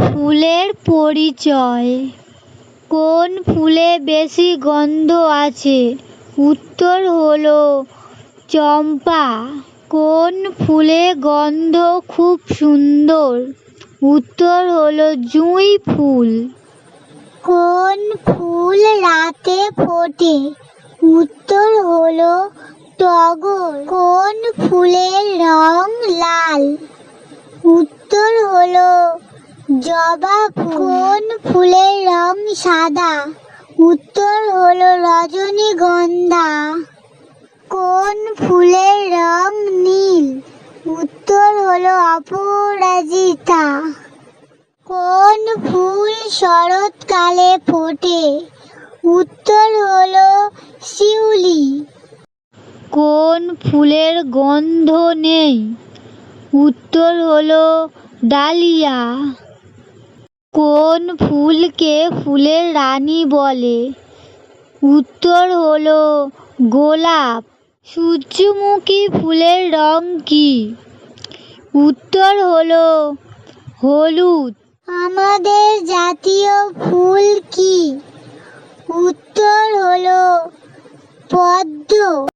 ফুলের পরিচয়। কোন ফুলে বেশি গন্ধ আছে? উত্তর হলো চম্পা। কোন ফুলে গন্ধ খুব সুন্দর? উত্তর হলো জুঁই ফুল। কোন ফুল রাতে ফোটে? উত্তর হলো টগর। কোন ফুলের রং লাল? উত্তর জবা কোন ফুলের রং সাদা? উত্তর হলো রজনীগন্ধা। কোন ফুলের রং নীল? উত্তর হলো অপরাজিতা। কোন ফুল শরৎকালে ফোটে? উত্তর হলো শিউলি। কোন ফুলের গন্ধ নেই? উত্তর হলো ডালিয়া। কোন ফুলকে ফুলের রানী বলে? উত্তর হলো গোলাপ। সূর্যমুখী ফুলের রং কি? উত্তর হলো হলুদ। আমাদের জাতীয় ফুল কি? উত্তর হলো পদ্ম।